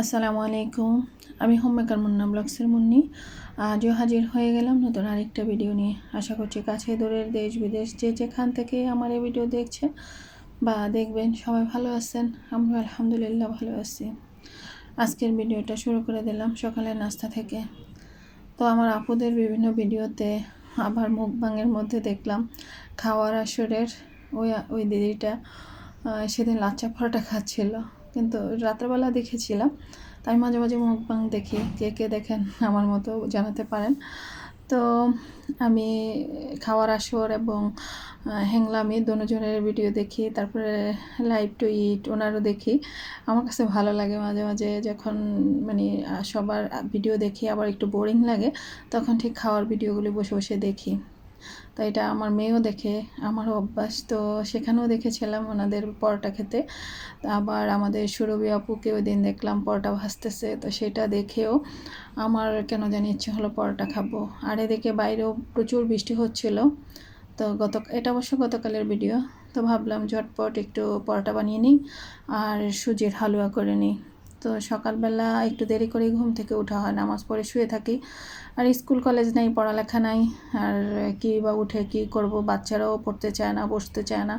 আসসালামু আলাইকুম। আমি হোমমেকার মুন্না ব্লগসের মুন্নি। আজও হাজির হয়ে গেলাম নতুন আরেকটা ভিডিও নিয়ে। আশা করছি কাছে দূরের দেশ বিদেশ যে যেখান থেকে আমার এই ভিডিও দেখছে বা দেখবেন সবাই ভালো আছেন আমরা আলহামদুলিল্লাহ ভালো আছি। আজকের ভিডিওটা শুরু করে দিলাম সকালের নাস্তা থেকে। তো আমার আপুদের বিভিন্ন ভিডিওতে আবার মুখবাঙের মধ্যে দেখলাম খাওয়ার আসরের ওই ওই দিদিটা সেদিন লাচ্চা পরোটা খাচ্ছিল। কিন্তু রাত্রেবেলা দেখেছিলাম। তাই মাঝে মাঝে মুখবাং দেখি কে কে দেখেন আমার মতো জানাতে পারেন। তো আমি খাওয়ার আসর এবং হ্যাংলামি দুজনের ভিডিও দেখি, তারপরে লাইভ টু ইট ওনারও দেখি। আমার কাছে ভালো লাগে মাঝে মাঝে যখন মানে সবার ভিডিও দেখি, আবার একটু বোরিং লাগে, তখন ঠিক খাওয়ার ভিডিওগুলি বসে বসে দেখি। তো এটা আমার মেয়েও দেখে, আমারও অভ্যাস। তো সেখানেও দেখেছিলাম ওনাদের পরোটা খেতে। আবার আমাদের সুরভি আপুকে ওই দিন দেখলাম পরোটা ভাসতেছে তো সেটা দেখেও আমার কেন জানি ইচ্ছে হলো পরোটা খাব। আর এদিকে বাইরেও প্রচুর বৃষ্টি হচ্ছিল। তো গত, এটা অবশ্য গতকালের ভিডিও। তো ভাবলাম ঝটপট একটু পরোটা বানিয়ে নিই আর সুজির হালুয়া করে নিই। তো সকালবেলা একটু দেরি করে ঘুম থেকে ওঠা হয়, নামাজ পড়ে শুয়ে থাকি। আর স্কুল, কলেজ নেই, পড়ালেখা নাই। আর কি বা উঠে কি করব, বাচ্চারাও পড়তে চায় না, বসতে চায় না।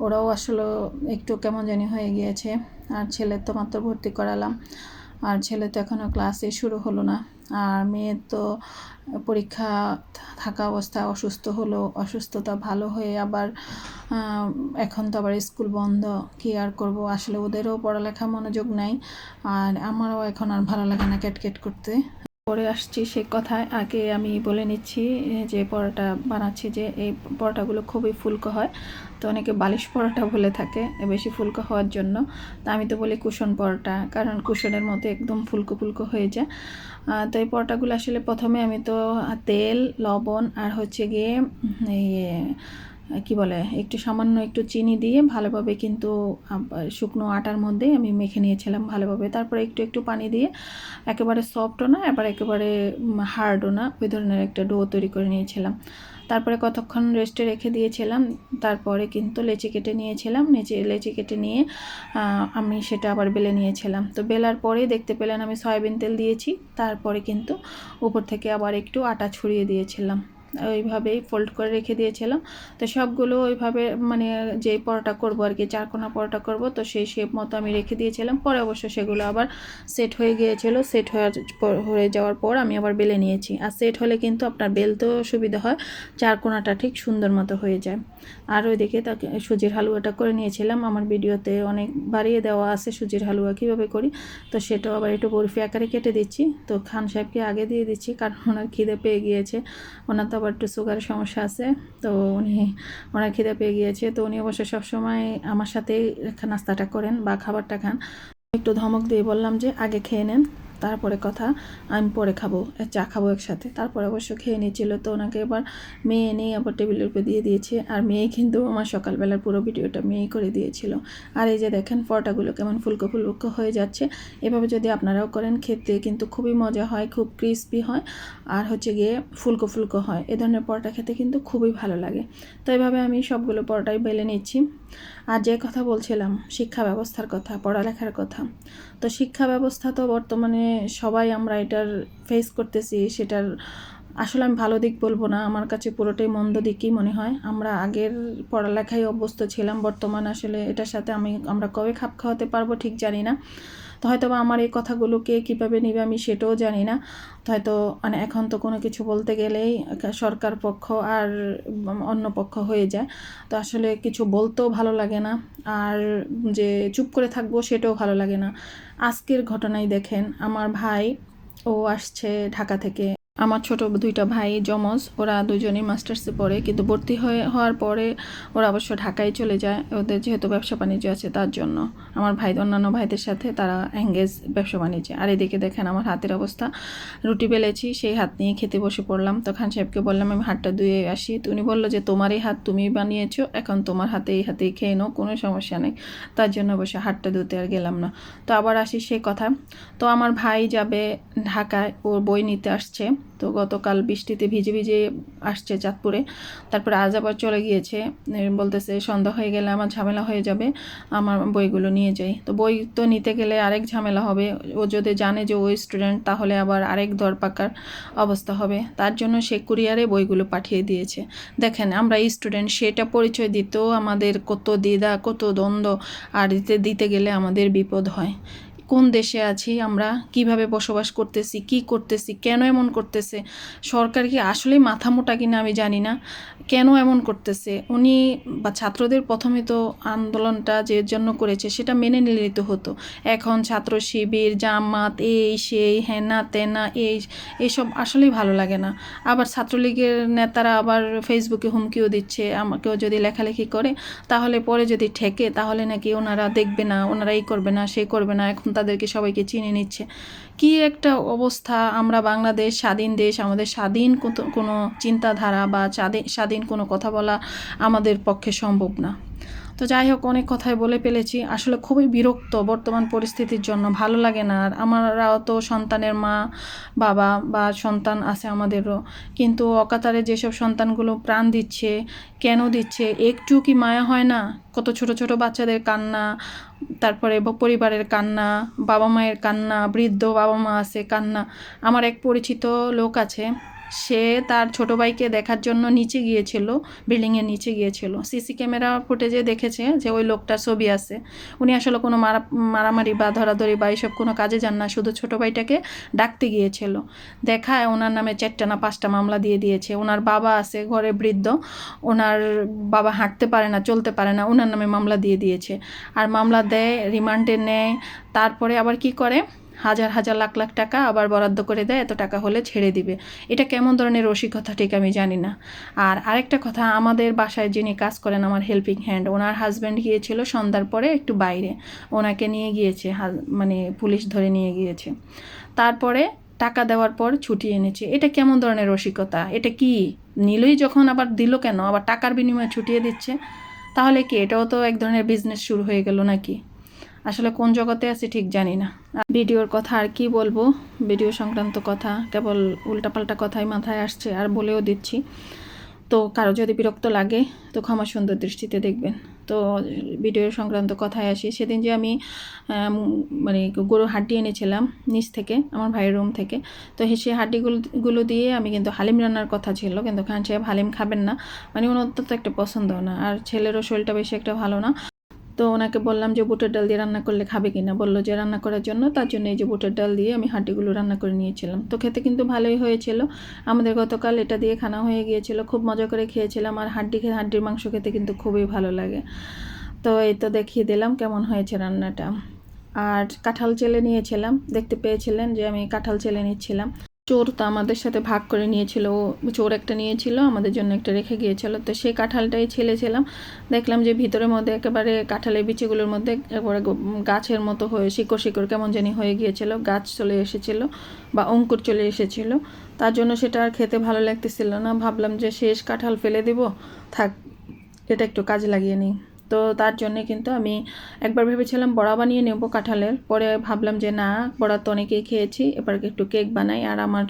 ওরাও আসলে একটু কেমন জানি হয়ে গিয়েছে। আর ছেলের তো মাত্র ভর্তি করালাম। আর ছেলে তো এখনও ক্লাসে শুরু হলো না। আর মেয়ে তো পরীক্ষা থাকা অবস্থায় অসুস্থ হলো, অসুস্থতা ভালো হয়ে আবার এখন তো আবার স্কুল বন্ধ, কী আর করব? আসলে ওদেরও পড়ালেখা মনোযোগ নাই, আর আমারও এখন আর ভালো লাগে না ক্যাটকেট করতে। পরে আসছি সে কথায়। আগে আমি বলে নিচ্ছি যে পরোটা বানাচ্ছি যে এই পরোটাগুলো খুবই ফুলকো হয়। তো অনেকে বালিশ পরোটা বলে থাকে বেশি ফুলকো হওয়ার জন্য। তা আমি তো বলি কুশন পরোটা, কারণ কুশনের মতো একদম ফুলকো ফুলকো হয়ে যায়। তো এই পরোটাগুলো আসলে প্রথমে আমি তো তেল, লবণ আর হচ্ছে গিয়ে এই কি বলে, একটু সামান্য একটু চিনি দিয়ে ভালোভাবে কিন্তু শুকনো আটার মধ্যে আমি মেখে নিয়েছিলাম ভালোভাবে। তারপরে একটু একটু পানি দিয়ে একেবারে সফটও না এবার একেবারে হার্ডও না, ওই ধরনের একটা ডো তৈরি করে নিয়েছিলাম। তারপরে কতক্ষণ রেস্টে রেখে দিয়েছিলাম, তারপরে কিন্তু লেচি কেটে নিয়েছিলাম নিচে লেচি কেটে নিয়ে আমি সেটা আবার বেলে নিয়েছিলাম। তো বেলার পরেই দেখতে পেলেন আমি সয়াবিন তেল দিয়েছি, তারপরে কিন্তু উপর থেকে আবার একটু আটা ছড়িয়ে দিয়েছিলাম। ওইভাবেই ফোল্ড করে রেখে দিয়েছিলাম। তো সবগুলো ওইভাবে মানে যেই পরোটা করব আর কি, চারকোনা পরোটা করব, তো সেই শেপ মতো আমি রেখে দিয়েছিলাম। পরে অবশ্য সেগুলো আবার সেট হয়ে গিয়েছিল। সেট হয়ে হয়ে যাওয়ার পর আমি আবার বেলে নিয়েছি। আর সেট হলে কিন্তু আপনার বেলতেও সুবিধা হয়, চারকোনাটা ঠিক সুন্দর মতো হয়ে যায়। আর ওইদিকে তাকে সুজির হালুয়াটা করে নিয়েছিলাম। আমার ভিডিওতে অনেক বাড়িয়ে দেওয়া আছে সুজির হালুয়া কীভাবে করি, তো সেটাও আবার একটু বরফি আকারে কেটে দিচ্ছি। তো খান সাহেবকে আগে দিয়ে দিচ্ছি, কারণ ওনার খিদে পেয়ে গিয়েছে। ওনার তো আবার একটু সুগারের সমস্যা আছে। তো উনি, ওনার খিদে পেয়ে গিয়েছে। তো উনি অবশ্য সবসময় আমার সাথেই নাস্তাটা করেন বা খাবারটা খান। একটু ধমক দিয়ে বললাম যে, আগে খেয়ে নেন। তারপরে কথা, আমি পরে খাব চা খাব একসাথে। তারপরে অবশ্য খেয়ে নিয়েছিল তো ওনাকে এবার মেয়ে নিয়ে আবার টেবিলের উপরে দিয়ে দিয়েছে। আর মেয়ে কিন্তু আমার সকালবেলার পুরো ভিডিওটা মেয়েই করে দিয়েছিল। আর এই যে দেখেন, পরোটাগুলো কেমন ফুলকো ফুলকো হয়ে যাচ্ছে। এভাবে যদি আপনারাও করেন, খেতে কিন্তু খুবই মজা হয়, খুব ক্রিস্পি হয়। আর হচ্ছে গিয়ে ফুলকো ফুলকো হয়। এ ধরনের পরোটা খেতে কিন্তু খুবই ভালো লাগে। তো এভাবে আমি সবগুলো পরোটাই বেলে নিচ্ছি। আর যে কথা বলছিলাম, শিক্ষা ব্যবস্থার কথা, পড়ালেখার কথা, তো শিক্ষা ব্যবস্থা তো বর্তমানে সবাই আমরা এটার ফেস করতেছি, সেটার আসলে আমি ভালো দিক বলব না, আমার কাছে পুরোটাই মন্দ দিকই মনে হয়। আমরা আগের পড়ালেখায় অভ্যস্ত ছিলাম, বর্তমান আসলে এটার সাথে আমি, আমরা কবে খাপ খাওয়াতে পারব ঠিক জানি না। তো হয়তো বা আমার এই কথাগুলোকে কীভাবে নিবে আমি সেটাও জানি না। তো হয়তো মানে এখন তো কোনো কিছু বলতে গেলেই সরকার পক্ষ আর অন্য পক্ষ হয়ে যায়। তো আসলে কিছু বলতেও ভালো লাগে না। আর যে চুপ করে থাকব সেটাও ভালো লাগে না। আজকের ঘটনাই দেখেন, আমার ভাই, ও আসছে ঢাকা থেকে। আমার ছোট দুইটা ভাই যমজ, ওরা দুজনেই মাস্টার্সে পড়ে, কিন্তু ভর্তি হয়ে, হওয়ার পরে ওরা অবশ্য ঢাকায় চলে যায়। ওদের যেহেতু ব্যবসা বাণিজ্য আছে তার জন্য। আমার ভাই, অন্যান্য ভাইদের সাথে তারা এঙ্গেজ ব্যবসা বাণিজ্যে। আর এদিকে দেখেন আমার হাতের অবস্থা। রুটি বেলেছি, সেই হাত নিয়ে খেতে বসে পড়লাম। তো খান সাহেবকে বললাম, আমি হাতটা ধুয়ে আসি। তো উনি বলল যে, তোমার এই হাত তুমি বানিয়েছো, এখন তোমার হাতে এই হাতেই খেয়ে নাও, কোনো সমস্যা নেই। তার জন্য অবশ্য হাতটা ধুতে আর গেলাম না। তো আবার আসি সেই কথা। তো আমার ভাই যাবে ঢাকায় ওর বই নিতে আসছে। তো গতকাল বৃষ্টিতে ভিজে ভিজে আসছে চাঁদপুরে। তারপরে আজ আবার চলে গিয়েছে। বলতেছে, সন্ধ্যা হয়ে গেলে আমার ঝামেলা হয়ে যাবে, আমার বইগুলো নিয়ে যাই। তো বই তো নিতে গেলে আরেক ঝামেলা হবে। ও যদি জানে যে ওই স্টুডেন্ট, তাহলে আবার আরেক দর পাকার অবস্থা হবে। তার জন্য সে কুরিয়ারে বইগুলো পাঠিয়ে দিয়েছে। দেখেন, আমরা স্টুডেন্ট, সেটা পরিচয় দিতেও আমাদের কত দ্বিধা, কত দ্বন্দ্ব, আর দিতে দিতে গেলে আমাদের বিপদ হয়। কোন দেশে আছি, আমরা কীভাবে বসবাস করতেছি, কি করতেছি, কেন এমন করতেছে, সরকার কি আসলেই মাথা মোটা কিনা আমি জানি না। কেন এমন করতেছে? উনি বা ছাত্রদের প্রথমে তো আন্দোলনটা যে জন্য করেছে, সেটা মেনে নিলেই তো হতো। এখন ছাত্র শিবির, জামাত, এই, সেই হেনা তেনা এই এইসব আসলেই ভালো লাগে না। আবার ছাত্রলীগের নেতারা আবার ফেসবুকে হুমকিও দিচ্ছে, আমাকেও যদি লেখালেখি করে, তাহলে পরে যদি ঠেকে, তাহলে নাকি ওনারা দেখবে না, ওনারা এই করবে না, সে করবে না, এখন তাদেরকে সবাইকে চিনে নিচ্ছে। কি একটা অবস্থা, আমরা বাংলাদেশ স্বাধীন দেশ, আমাদের স্বাধীন কোনো চিন্তাধারা বা স্বাধীন কোনো কথা বলা আমাদের পক্ষে সম্ভব না। তো যাই হোক, অনেক কথাই বলে ফেলেছি। আসলে খুবই বিরক্ত বর্তমান পরিস্থিতির জন্য। ভালো লাগে না। আর আমরাও তো সন্তানের মা, বাবা বা সন্তান আছে আমাদেরও। কিন্তু অকাতারে যেসব সন্তানগুলো প্রাণ দিচ্ছে, কেন দিচ্ছে, একটু কি মায়া হয় না? কত ছোট ছোট বাচ্চাদের কান্না, তারপরে পরিবারের কান্না বাবা মায়ের কান্না, বৃদ্ধ বাবা মা আছে, কান্না। আমার এক পরিচিত লোক আছে সে তার ছোট ভাইকে দেখার জন্য নিচে গিয়েছিল বিল্ডিংয়ের নিচে গিয়েছিল। সিসি ক্যামেরা ফুটেজে দেখেছে যে ওই লোকটার ছবি আছে। উনি আসলে কোনো মারা, মারামারি বা ধরাধরি বা এইসব কোনো কাজে যান না, শুধু ছোট ভাইটাকে ডাকতে গিয়েছিল। দেখায় ওনার নামে চারটা না পাঁচটা মামলা দিয়ে দিয়েছে। ওনার বাবা আছে, ঘরে বৃদ্ধ। ওনার বাবা হাঁটতে পারে না, চলতে পারে না, ওনার নামে মামলা দিয়ে দিয়েছে। আর মামলা দেয়, রিমান্ডে নেয়। তারপরে আবার কি করে? হাজার হাজার লাখ লাখ টাকা আবার বরাদ্দ করে দেয়, এত টাকা হলে ছেড়ে দিবে। এটা কেমন ধরনের রসিকতা ঠিক আমি জানি না। আর আরেকটা কথা, আমাদের বাসায় যিনি কাজ করেন, আমার হেল্পিং হ্যান্ড ওনার হাজব্যান্ড গিয়েছিল সন্ধ্যার পরে একটু বাইরে। ওনাকে নিয়ে গিয়েছে মানে পুলিশ ধরে নিয়ে গিয়েছে। তারপরে টাকা দেওয়ার পর ছুটি এনেছে। এটা কেমন ধরনের রসিকতা? এটা কি নিলই যখন আবার দিল কেন? আবার টাকার বিনিময়ে ছুটিয়ে দিচ্ছে? তাহলে কি এটাও তো এক ধরনের বিজনেস শুরু হয়ে গেল নাকি? আসলে কোন জগতে আছে ঠিক জানি না। ভিডিওর কথা আর কি বলব? ভিডিও সংক্রান্ত কথা, কেবল উল্টাপাল্টা কথাই মাথায় আসছে, আর বলেও দিচ্ছি। তো কারও যদি বিরক্ত লাগে, তো ক্ষমা সুন্দর দৃষ্টিতে দেখবেন। তো ভিডিও সংক্রান্ত কথায় আসি। সেদিন যে আমি মানে গরু হাড্ডি এনেছিলাম নিচ থেকে, আমার ভাইয়ের রুম থেকে, তো সেই হাড্ডিগুলো দিয়ে আমি কিন্তু হালিম রান্নার কথা ছিল, কিন্তু খান সাহেব হালিম খাবেন না। মানে ওনার তো একটা পছন্দ না, আর ছেলেরও শরীরটা বেশি একটা ভালো না। তো ওনাকে বললাম যে বুটের ডাল দিয়ে রান্না করলে খাবে কিনা। বলল যে রান্না করার জন্য, তার জন্য এই যে বুটের ডাল দিয়ে আমি হাঁটিগুলো রান্না করে নিয়েছিলাম। তো খেতে কিন্তু ভালোই হয়েছিল। আমাদের গতকাল এটা দিয়ে খানা হয়ে গিয়েছিল, খুব মজা করে খেয়েছিলাম। আর হাড্ডি খেয়ে হাড্ডির মাংস খেতে কিন্তু খুবই ভালো লাগে। তো এই তো দেখিয়ে দিলাম কেমন হয়েছে রান্নাটা। আর কাঁঠাল চেলে নিয়েছিলাম। দেখতে পেয়েছিলেন যে আমি কাঁঠাল চেলে নিচ্ছিলাম। চোর তো আমাদের সাথে ভাগ করে নিয়েছিল। ও চোর একটা নিয়েছিল, আমাদের জন্য একটা রেখে গিয়েছিল। তো সেই কাঁঠালটাই ছেলেছিলাম দেখলাম যে ভিতরের মধ্যে একেবারে কাঁঠালের বিচিগুলোর মধ্যে একেবারে গাছের মতো হয়ে শিকড় শিকড় কেমন জানি হয়ে গিয়েছিল। গাছ চলে এসেছিল বা অঙ্কুর চলে এসেছিল। তার জন্য সেটা আর খেতে ভালো লাগতেছিল না। ভাবলাম যে শেষ কাঁঠাল ফেলে দিব। থাক, এটা একটু কাজে লাগিয়ে নিই। তো তার জন্যে কিন্তু আমি একবার ভেবেছিলাম বড়া বানিয়ে নেব কাঁঠালের। পরে ভাবলাম যে না, বড়া তো অনেকেই খেয়েছি, এবার একটু কেক বানাই। আর আমার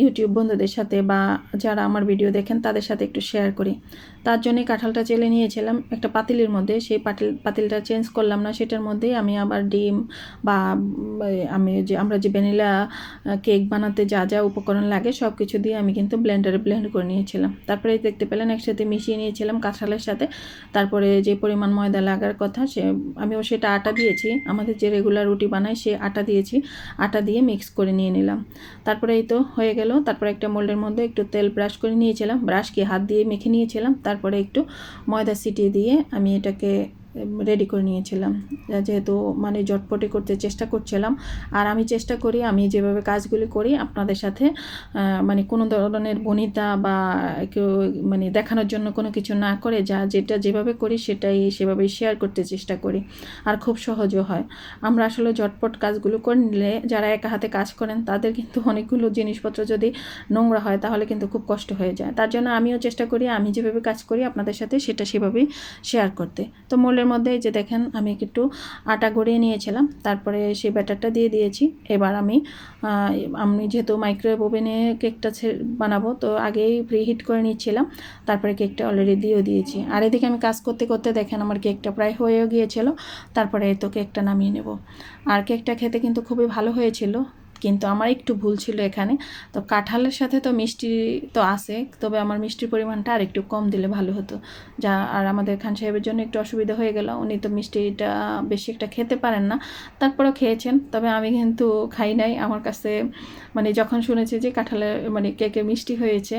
ইউটিউব বন্ধুদের সাথে বা যারা আমার ভিডিও দেখেন, তাদের সাথে একটু শেয়ার করি। তার জন্যে কাঁঠালটা চেলে নিয়েছিলাম একটা পাতিলের মধ্যে। সেই পাতিল, পাতিলটা চেঞ্জ করলাম না, সেটার মধ্যেই আমি আবার ডিম বা আমি যে, আমরা যে ভ্যানিলা কেক বানাতে যা যা উপকরণ লাগে সব কিছু দিয়ে আমি কিন্তু ব্লেন্ডারে ব্লেন্ড করে নিয়েছিলাম। তারপরে দেখতে পেলেন, একসাথে মিশিয়ে নিয়েছিলাম কাঁঠালের সাথে। তারপরে যে পরিমাণ ময়দা লাগার কথা, সে আমিও সেটা আটা দিয়েছি। আমাদের যে রেগুলার রুটি বানাই, সে আটা দিয়েছি। আটা দিয়ে মিক্স করে নিয়ে নিলাম। তারপরে এই তো হয়ে গেল। তারপরে একটা মোল্ডের মধ্যে একটু তেল ব্রাশ করে নিয়েছিলাম। ব্রাশ কি হাত দিয়ে মেখে নিয়েছিলাম। তারপরে একটু ময়দা সিটিয়ে দিয়ে আমি এটাকে রেডি করে নিয়েছিলাম। যেহেতু মানে জটপটে করতে চেষ্টা করছিলাম। আর আমি চেষ্টা করি, আমি যেভাবে কাজগুলি করি আপনাদের সাথে মানে কোনো ধরনের বনিতা বা কেউ মানে দেখানোর জন্য কোনো কিছু না করে, যা যেটা যেভাবে করি সেটাই সেভাবেই শেয়ার করতে চেষ্টা করি। আর খুব সহজও হয়। আমরা আসলে জটপট কাজগুলো করে নিলে যারা একা হাতে কাজ করেন, তাদের কিন্তু অনেকগুলো জিনিসপত্র যদি নোংরা হয়, তাহলে কিন্তু খুব কষ্ট হয়ে যায়। তার জন্য আমিও চেষ্টা করি, আমি যেভাবে কাজ করি আপনাদের সাথে, সেটা সেভাবেই শেয়ার করতে। তো মোলের ব্যাটারের মধ্যে যে দেখেন, আমি একটু আটা গড়িয়ে নিয়েছিলাম। তারপরে সেই ব্যাটারটা দিয়ে দিয়েছি। এবার আমি আমি যেহেতু মাইক্রোওয়েভ ওভেনে কেকটা বানাবো, তো আগেই প্রি হিট করে নিচ্ছিলাম। তারপরে কেকটা অলরেডি দিয়েও দিয়েছি। আর এদিকে আমি কাজ করতে করতে দেখেন, আমার কেকটা প্রায় হয়েও গিয়েছিল। তারপরে তো কেকটা নামিয়ে নেব। আর কেকটা খেতে কিন্তু খুবই ভালো হয়েছিল। কিন্তু আমার একটু ভুল ছিল এখানে। তো কাঁঠালের সাথে তো মিষ্টি তো আছে, তবে আমার মিষ্টির পরিমাণটা আর একটু কম দিলে ভালো হতো। যা, আর আমাদের খান সাহেবের জন্য একটু অসুবিধা হয়ে গেল, উনি তো মিষ্টিটা বেশি একটা খেতে পারেন না। তারপরেও খেয়েছেন, তবে আমি কিন্তু খাই নাই। আমার কাছে মানে যখন শুনেছি যে কাঁঠালের মানে কেকে মিষ্টি হয়েছে,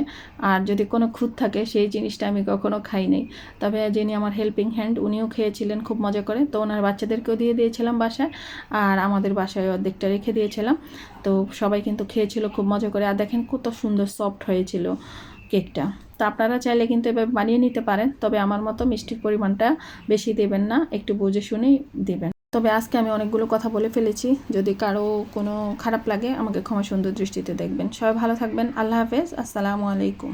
আর যদি কোনো খুঁত থাকে, সেই জিনিসটা আমি কখনো খাই নাই। তবে যিনি আমার হেল্পিং হ্যান্ড উনিও খেয়েছিলেন খুব মজা করে। তো ওনার বাচ্চাদেরকেও দিয়ে দিয়েছিলাম বাসায়, আর আমাদের বাসায় অর্ধেকটা রেখে দিয়েছিলাম। তো সবাই কিন্তু খেয়েছিল, খুব মজা করে। আর দেখেন কত সুন্দর সফট হয়েছিল কেকটা। তো আপনারা চাইলে কিন্তু এভাবে বানিয়ে নিতে পারেন, তবে আমার মতো মিষ্টির পরিমাণটা বেশি দেবেন না, একটু বুঝে শুনেই দেবেন। তবে আজকে আমি অনেকগুলো কথা বলে ফেলেছি, যদি কারও কোনো খারাপ লাগে, আমাকে ক্ষমা সুন্দর দৃষ্টিতে দেখবেন। সবাই ভালো থাকবেন, আল্লাহ হাফেজ, আসসালামু আলাইকুম।